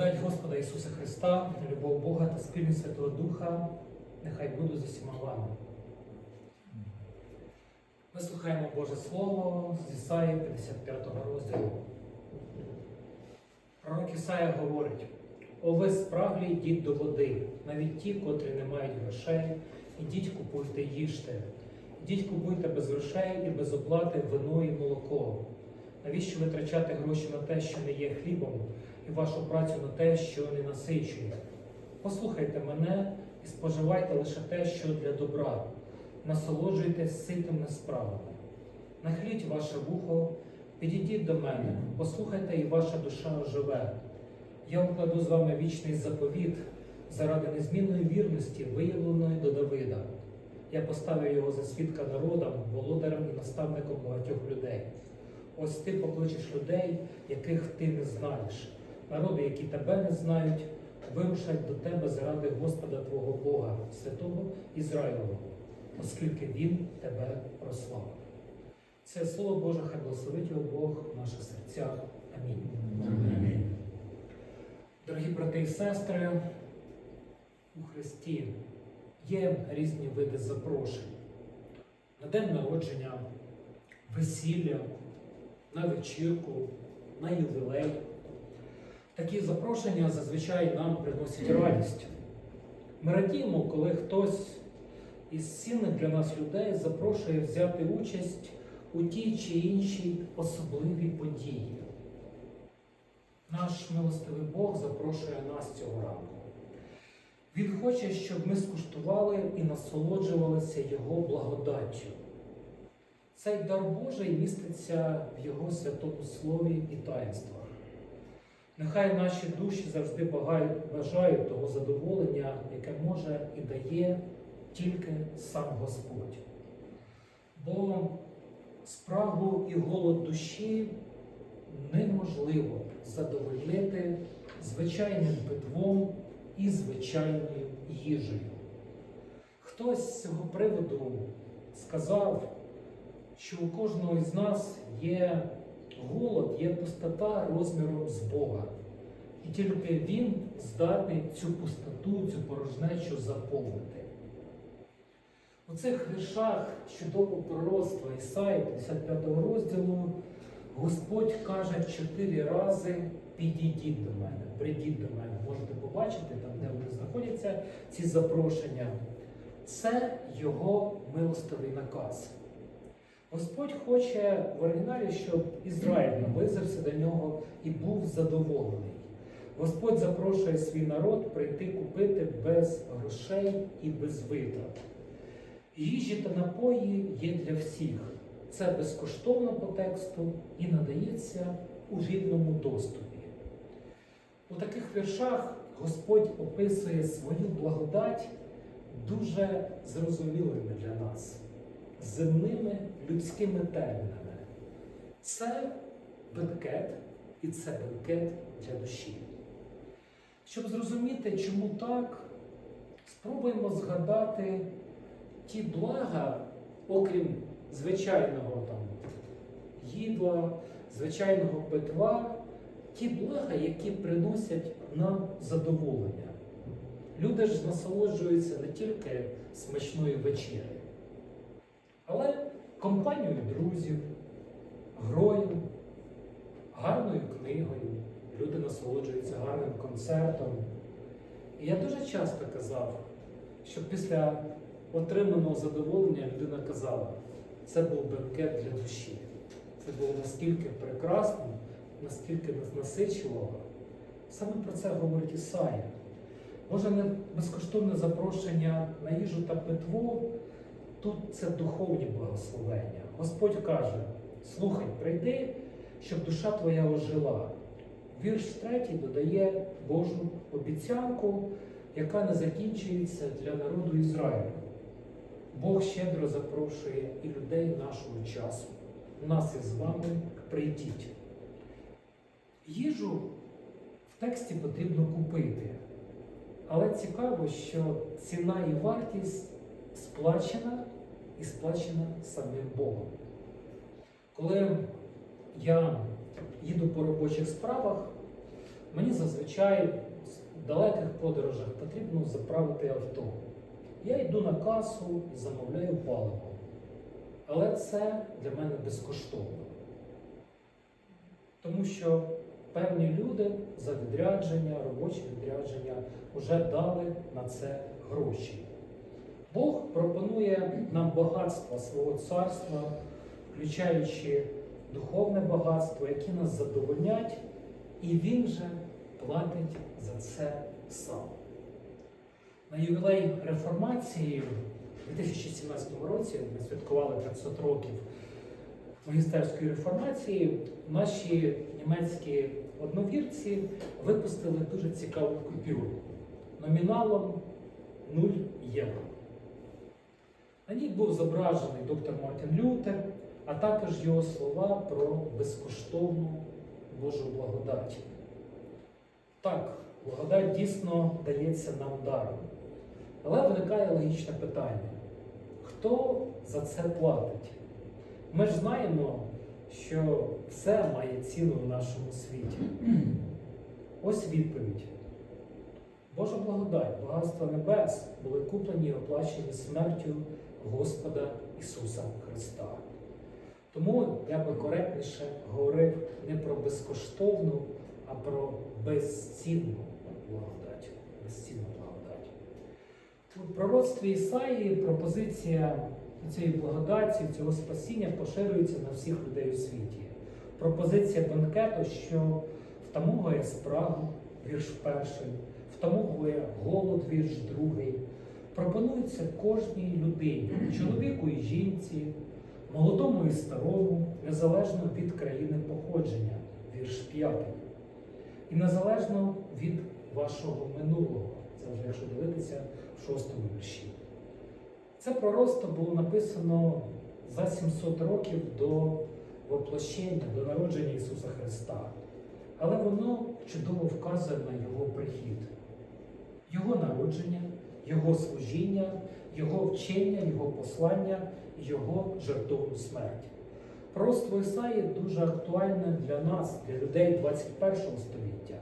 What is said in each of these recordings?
Благодать Господа Ісуса Христа, любов Бога та спільність Святого Духа, нехай буде з усіма вами. Ми слухаємо Боже Слово з Ісаї 55 розділу. Пророк Ісая говорить: О ви спраглі, йдіть до води, навіть ті, котрі не мають грошей, ідіть купуйте, їжте. Ідіть купуйте без грошей і без оплати вино і молоко. Навіщо витрачати гроші на те, що не є хлібом, і вашу працю на те, що не насичує? Послухайте мене і споживайте лише те, що для добра. Насолоджуйтесь ситими справами. Нахиліть ваше вухо, підійдіть до мене, послухайте, і ваша душа оживе. Я укладу з вами вічний заповіт заради незмінної вірності, виявленої до Давида. Я поставив його за свідка народам, володарем і наставником багатьох людей. Ось ти покличеш людей, яких ти не знаєш. Народи, які тебе не знають, вирушать до тебе заради Господа твого Бога, святого Ізраїлового, оскільки Він тебе прославив. Це слово Боже, хай благословить його Бог в наших серцях. Амінь. Дорогі брати і сестри, у Христі є різні види запрошень на день народження, весілля, на вечірку, на ювілей. Такі запрошення зазвичай нам приносять радість. Ми радіємо, коли хтось із цінних для нас людей запрошує взяти участь у тій чи іншій особливій події. Наш милостивий Бог запрошує нас цього ранку. Він хоче, щоб ми скуштували і насолоджувалися Його благодаттю. Цей дар Божий міститься в Його святому слові і таїнствах. Нехай наші душі завжди бажають того задоволення, яке може і дає тільки сам Господь. Бо спрагу і голод душі неможливо задовольнити звичайним питвом і звичайною їжею. Хтось з цього приводу сказав, що у кожного із нас є голод, є пустота розміром з Бога. І тільки Він здатний цю пустоту, цю порожнечу заповнити. У цих віршах чудового пророцтва Ісаї 55 розділу Господь каже чотири рази: підійдіть до мене, прийдіть до мене. Можете побачити там, де вони знаходяться, ці запрошення. Це Його милостивий наказ. Господь хоче в оригіналі, щоб Ізраїль наблизився до нього і був задоволений. Господь запрошує свій народ прийти купити без грошей і без витрат. Їжі та напої є для всіх. Це безкоштовно по тексту і надається у вільному доступі. У таких віршах Господь описує свою благодать дуже зрозумілими для нас, земними людськими термінами. Це бенкет і це бенкет для душі. Щоб зрозуміти, чому так, спробуємо згадати ті блага, окрім звичайного там їдла, звичайного питва, ті блага, які приносять нам задоволення. Люди ж насолоджуються не тільки смачною вечерею, компанією друзів, грою, гарною книгою. Люди насолоджуються гарним концертом. І я дуже часто казав, що після отриманого задоволення людина казала, це був бенкет для душі. Це було наскільки прекрасно, наскільки нас насичувало. Саме про це говорить Ісая. Може, не безкоштовне запрошення на їжу та питво, тут це духовні благословення. Господь каже: слухай, прийди, щоб душа твоя ожила. Вірш третій додає Божу обіцянку, яка не закінчується для народу Ізраїлю. Бог щедро запрошує і людей нашого часу. Нас із вами прийдіть. Їжу в тексті потрібно купити. Але цікаво, що ціна і вартість сплачена і сплачена самим Богом. Коли я їду по робочих справах, мені зазвичай в далеких подорожах потрібно заправити авто. Я йду на касу і замовляю паливо. Але це для мене безкоштовно. Тому що певні люди за відрядження, робочі відрядження вже дали на це гроші. Бог пропонує нам багатство свого царства, включаючи духовне багатство, які нас задовольнять, і Він же платить за це сам. На ювілей реформації у 2017 році ми святкували 500 років магістерської реформації. Наші німецькі одновірці випустили дуже цікаву купюру номіналом 0 євро. На ній був зображений доктор Мартін Лютер, а також його слова про безкоштовну Божу благодать. Так, благодать дійсно дається нам даром. Але виникає логічне питання: хто за це платить? Ми ж знаємо, що все має ціну в нашому світі. Ось відповідь. Божа благодать, багатства небес були куплені і оплачені смертю Господа Ісуса Христа. Тому я би коректніше говорив не про безкоштовну, а про безцінну благодать. Безцінну благодать. У пророцтві Ісаї пропозиція цієї благодаті, цього спасіння поширюється на всіх людей у світі. Пропозиція бенкету, що втамовує спрагу, вірш перший, втамовує голод, вірш другий. Пропонується кожній людині, чоловіку і жінці, молодому і старому, незалежно від країни походження, вірш п'ятий. І незалежно від вашого минулого. Це вже якщо дивитися в шостому вірші. Це пророцтво було написано за 700 років до воплощення, до народження Ісуса Христа. Але воно чудово вказує на Його прихід, Його народження, Його служіння, Його вчення, Його послання, Його жертовну смерть. Пророцтво Ісаї дуже актуальне для нас, для людей 21 століття,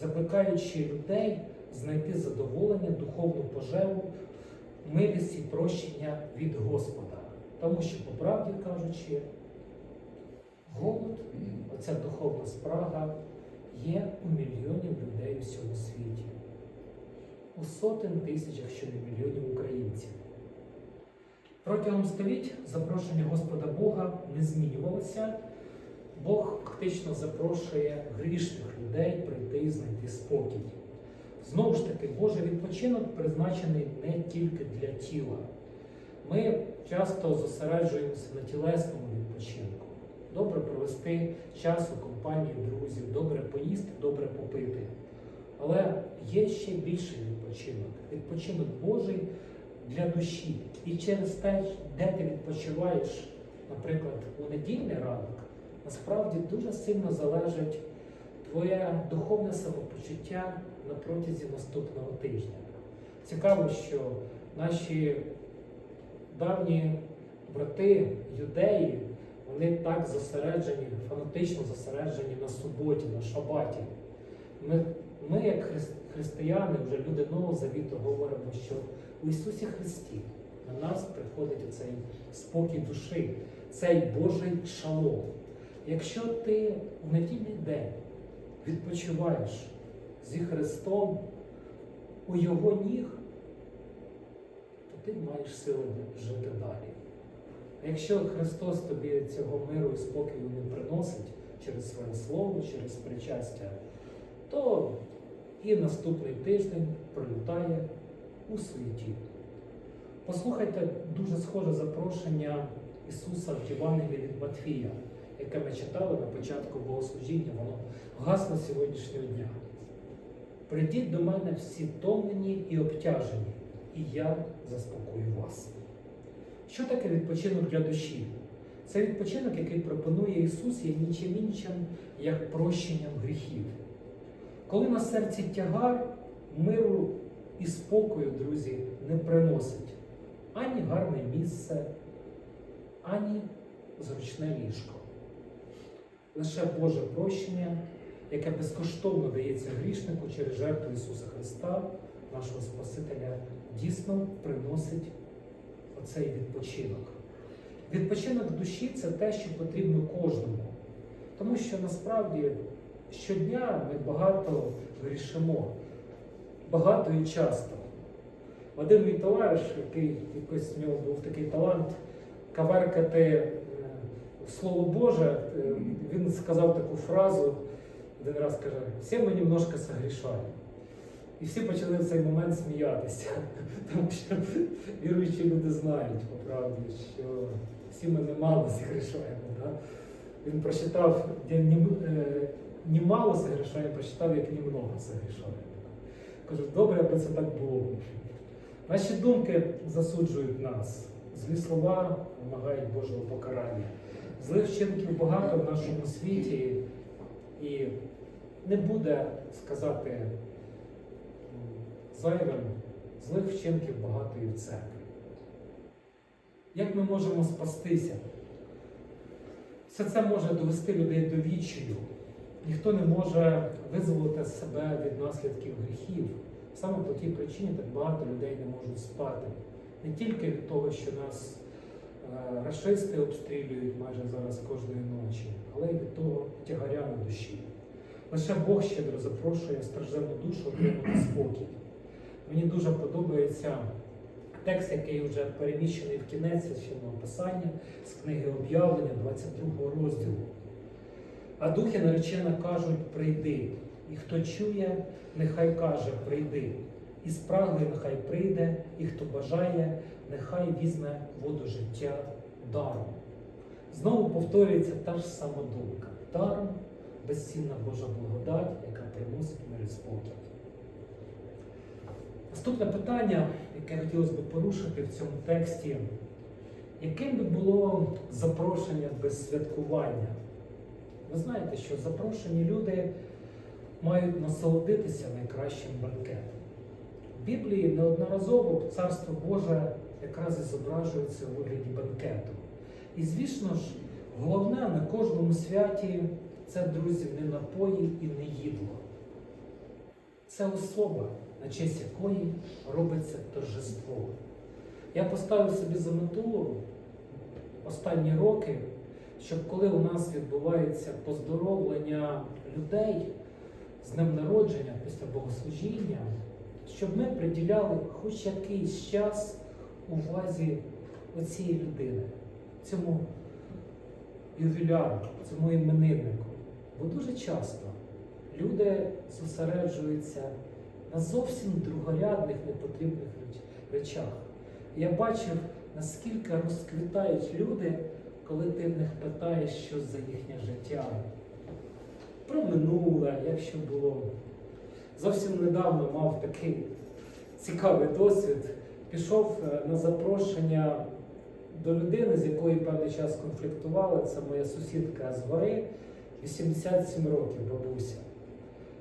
закликаючи людей знайти задоволення, духовну поживу, милість і прощення від Господа. Тому що, по правді кажучи, голод, оця духовна спрага є у мільйонів людей у всьому світі, сотень тисяч, якщо не мільйонів українців. Протягом століть запрошення Господа Бога не змінювалося. Бог фактично запрошує грішних людей прийти і знайти спокій. Знову ж таки, Божий відпочинок призначений не тільки для тіла. Ми часто зосереджуємося на тілесному відпочинку. Добре провести час у компанії друзів, добре поїсти, добре попити. Але є ще більший відпочинок відпочинок Божий для душі. І через те, де ти відпочиваєш, наприклад, у недільний ранок, насправді дуже сильно залежить твоє духовне самопочуття на протязі наступного тижня. Цікаво, що наші давні брати, юдеї, вони так зосереджені, фанатично зосереджені на суботі, на шабаті. Ми, ми як християни, вже люди Нового Завіту, говоримо, що у Ісусі Христі на нас приходить цей спокій душі, цей Божий шалом. Якщо ти в недільний день відпочиваєш зі Христом у Його ніг, то ти маєш сили жити далі. А якщо Христос тобі цього миру і спокою не приносить через своє слово, через причастя, то і наступний тиждень пролітає у суеті. Послухайте дуже схоже запрошення Ісуса в Євангелії від Матфія, яке ми читали на початку богослужіння, воно гасло сьогоднішнього дня. Прийдіть до мене всі втомлені і обтяжені, і я заспокою вас. Що таке відпочинок для душі? Це відпочинок, який пропонує Ісус, є нічим іншим, як прощенням гріхів. Коли на серці тягар, миру і спокою, друзі, не приносить ані гарне місце, ані зручне ліжко. Лише Боже прощення яке безкоштовно дається грішнику через жертву Ісуса Христа, нашого Спасителя, дійсно приносить оцей відпочинок. Відпочинок душі це те, що потрібно кожному. Тому що насправді щодня ми багато грішимо, багато і часто. Один мій товариш, який якось в нього був такий талант каверкати е, Слово Боже, е, він сказав таку фразу, один раз каже, всі ми немножко согрішаємо. І всі почали в цей момент сміятися, тому що віруючі люди знають по правді, що всі ми немало зігрішаємо. Да? Він прочитав, немало согрішаємо, прочитав, як немного согрішаємо. Кажу, добре, аби це так було. Наші думки засуджують нас, злі слова вимагають Божого покарання. Злих вчинків багато в нашому світі, і не буде сказати зайвим, злих вчинків багато і в церкві. Як ми можемо спастися? Все це може довести людей до відчаю. Ніхто не може визволити себе від наслідків гріхів. Саме по тій причині так багато людей не можуть спати. Не тільки від того, що нас е, рашисти обстрілюють майже зараз кожної ночі, але й від того тягаря на душі. Лише Бог щедро запрошує страждену душу отримати спокій. Мені дуже подобається текст, який вже переміщений в кінець священного писання з книги об'явлення 22 розділу. А духи наречена кажуть: прийди. І хто чує, нехай каже, прийди. І спраглий нехай прийде, і хто бажає, нехай візьме воду життя даром. Знову повторюється та ж сама думка. Даром безцінна Божа благодать, яка приносить мир і спокій. Наступне питання, яке хотілося б порушити в цьому тексті, яким би було запрошення без святкування? Ви знаєте, що запрошені люди мають насолодитися найкращим банкетом. В Біблії неодноразово Царство Боже якраз і зображується у вигляді банкету. І звісно ж, головне на кожному святі це, друзі, не напої і не їдло. Це особа, на честь якої робиться торжество. Я поставив собі за мету останні роки, щоб коли у нас відбувається поздоровлення людей з днем народження після богослужіння, щоб ми приділяли хоч якийсь час увазі оцієї людини, цьому ювіляру, цьому імениннику. Бо дуже часто люди зосереджуються на зовсім другорядних, непотрібних речах. Я бачив, наскільки розквітають люди, коли ти в них питаєш щось за їхнє життя. Про минуле, як що було. Зовсім недавно мав такий цікавий досвід. Пішов е, на запрошення до людини, з якою певний час конфліктували. Це моя сусідка з гори, 87 років, бабуся.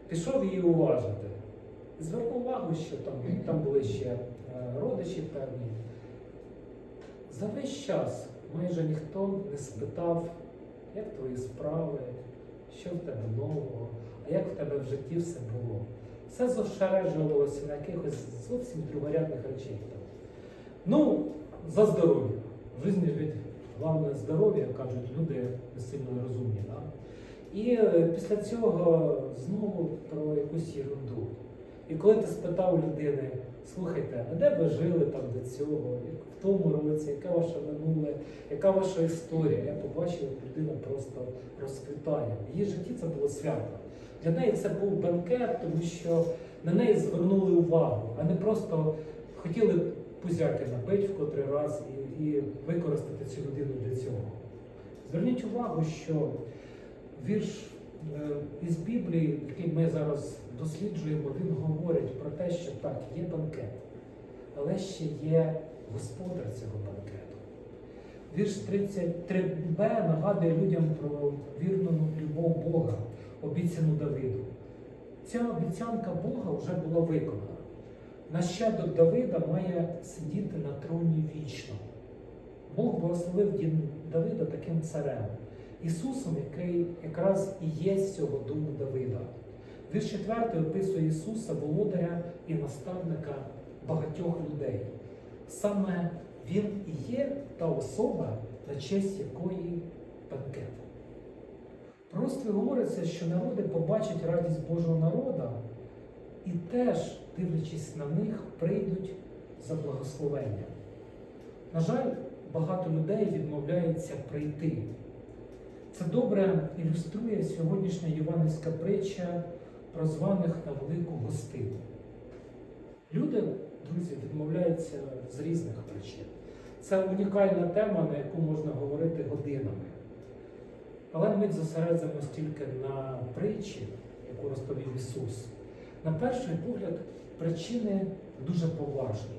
Пішов її уважити. Звернув увагу, що там, там були ще е, родичі певні. За весь час майже ніхто не спитав, як твої справи, що в тебе нового, а як в тебе в житті все було. Все зосереджувалося на якихось зовсім другорядних речей. Ну, за здоров'я. В житті ведь головне здоров'я, кажуть люди сильно розумні. Да? І е, після цього знову про якусь ерунду. І коли ти спитав людини, слухайте, а де ви жили там до цього, в тому році, яке ваше минуле, яка ваша історія? Я побачив, як людина просто розквітає. В її житті це було свято. Для неї це був бенкет, тому що на неї звернули увагу, а не просто хотіли пузяки набити в котрий раз і, і використати цю людину для цього. Зверніть увагу, що вірш е, із Біблії, який ми зараз досліджуємо, він говорить про те, що так, є банкет, але ще є господар цього банкету. Вірш 33б нагадує людям про вірну любов Бога, обіцяну Давиду. Ця обіцянка Бога вже була виконана. Нащадок Давида має сидіти на троні вічно. Бог благословив Давида таким царем, Ісусом, який якраз і є з цього дому Давида. Вірш 4 описує Ісуса, володаря і наставника багатьох людей. Саме Він і є та особа, на честь якої бенкет. Просто говориться, що народи побачать радість Божого народа і теж, дивлячись на них, прийдуть за благословення. На жаль, багато людей відмовляється прийти. Це добре ілюструє сьогоднішня євангельська притча про званих на велику гостину. Люди, друзі, відмовляються з різних причин. Це унікальна тема, на яку можна говорити годинами. Але ми зосередимося тільки на притчі, яку розповів Ісус. На перший погляд, причини дуже поважні.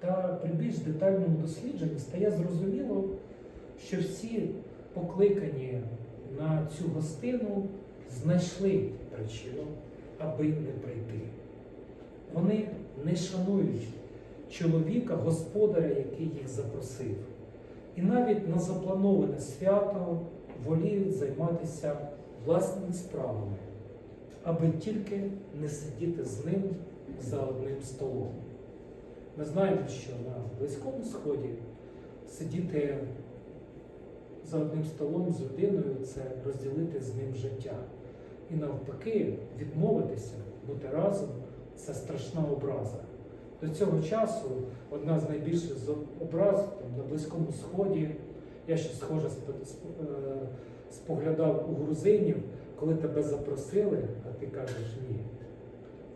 Та при більш детальному дослідженні стає зрозуміло, що всі покликані на цю гостину знайшли причину, аби не прийти. Вони не шанують чоловіка, господаря, який їх запросив. І навіть на заплановане свято воліють займатися власними справами, аби тільки не сидіти з ним за одним столом. Ми знаємо, що на Близькому Сході сидіти за одним столом з людиною це розділити з ним життя. І навпаки, відмовитися, бути разом це страшна образа. До цього часу одна з найбільших образ там, на Близькому Сході, я ще схоже е, споглядав у грузинів, коли тебе запросили, а ти кажеш ні.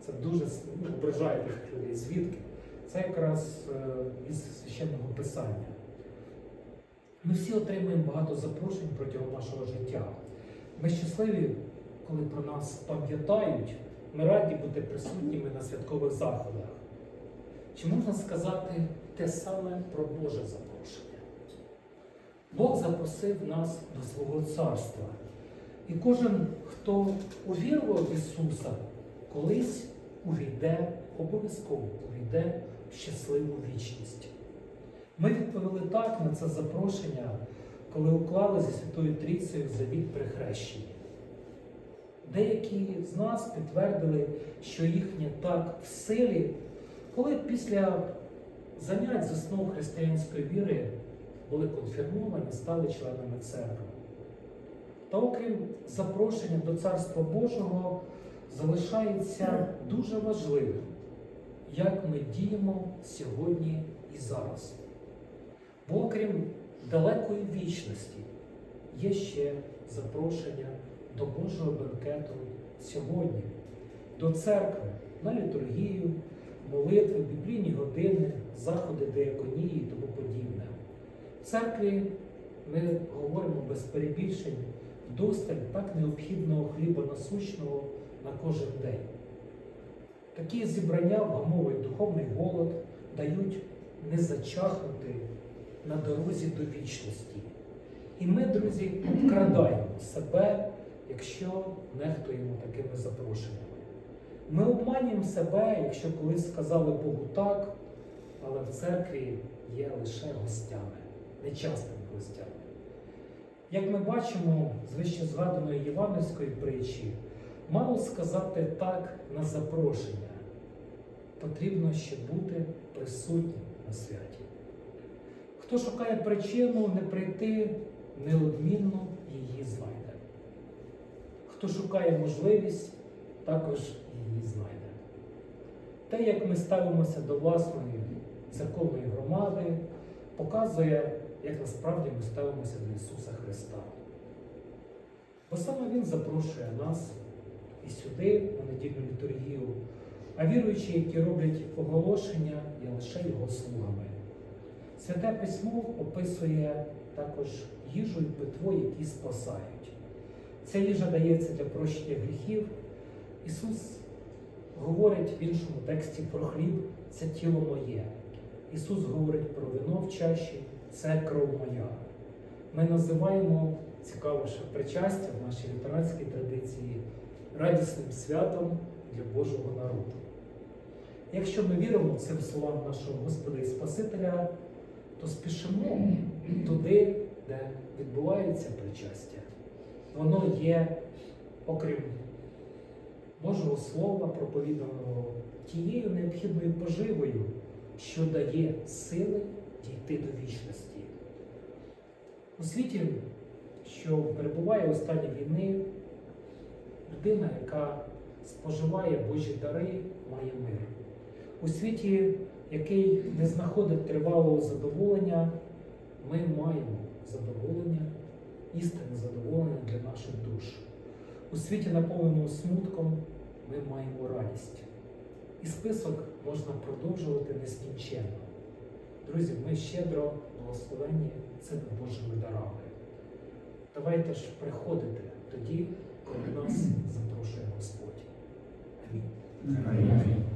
Це дуже ну, ображає таких людей. Звідки? Це якраз е, із священного писання. Ми всі отримуємо багато запрошень протягом нашого життя. Ми щасливі, коли про нас пам'ятають, ми раді бути присутніми на святкових заходах. Чи можна сказати те саме про Боже запрошення? Бог запросив нас до свого царства. І кожен, хто увірував Ісуса, колись увійде, обов'язково увійде в щасливу вічність. Ми відповіли так на це запрошення, коли уклали зі Святою Трійцею завіт при хрещенні. Деякі з нас підтвердили, що їхнє так в силі, коли після занять з основ християнської віри були конфірмовані, стали членами церкви. Та окрім запрошення до Царства Божого, залишається дуже важливим, як ми діємо сьогодні і зараз. Бо окрім далекої вічності, є ще запрошення до Божого бенкету сьогодні, до церкви на літургію, молитви, біблійні години, заходи деяконії і тому подібне. В церкві ми говоримо без перебільшень досталь так необхідного хліба насущного на кожен день. Такі зібрання вгамовують духовний голод, дають не зачахнути на дорозі до вічності. І ми, друзі, вкрадаємо себе, якщо нехтуємо такими запрошеннями. Ми обманюємо себе, якщо колись сказали Богу так, але в церкві є лише гостями, нечастими гостями. Як ми бачимо з вище згаданої євангельської притчі, мало сказати так на запрошення. Потрібно ще бути присутнім на святі. Хто шукає причину не прийти, неодмінно її. Хто шукає можливість, також її знайде. Те, як ми ставимося до власної церковної громади, показує, як насправді ми ставимося до Ісуса Христа. Бо саме Він запрошує нас і сюди, на недільну літургію, а віруючі, які роблять оголошення, є лише Його слугами. Святе письмо описує також їжу і питво, які спасають. Ця їжа дається для прощення гріхів. Ісус говорить в іншому тексті про хліб це тіло моє. Ісус говорить про вино в чаші, це кров моя. Ми називаємо цікаво, що причастя в нашій лютеранській традиції радісним святом для Божого народу. Якщо ми віримо цим словам нашого Господа і Спасителя, то спішимо туди, де відбувається причастя, воно є, окрім Божого Слова, проповіданого тією необхідною поживою, що дає сили дійти до вічності. У світі, що перебуває у стані війни, людина, яка споживає Божі дари, має мир. У світі, який не знаходить тривалого задоволення, ми маємо задоволення, істинне задоволення для наших душ. У світі, наповненому смутком, ми маємо радість. І список можна продовжувати нескінченно. Друзі, ми щедро благословені цими Божими дарами. Давайте ж приходити тоді, коли нас запрошує Господь. Амінь. Амінь.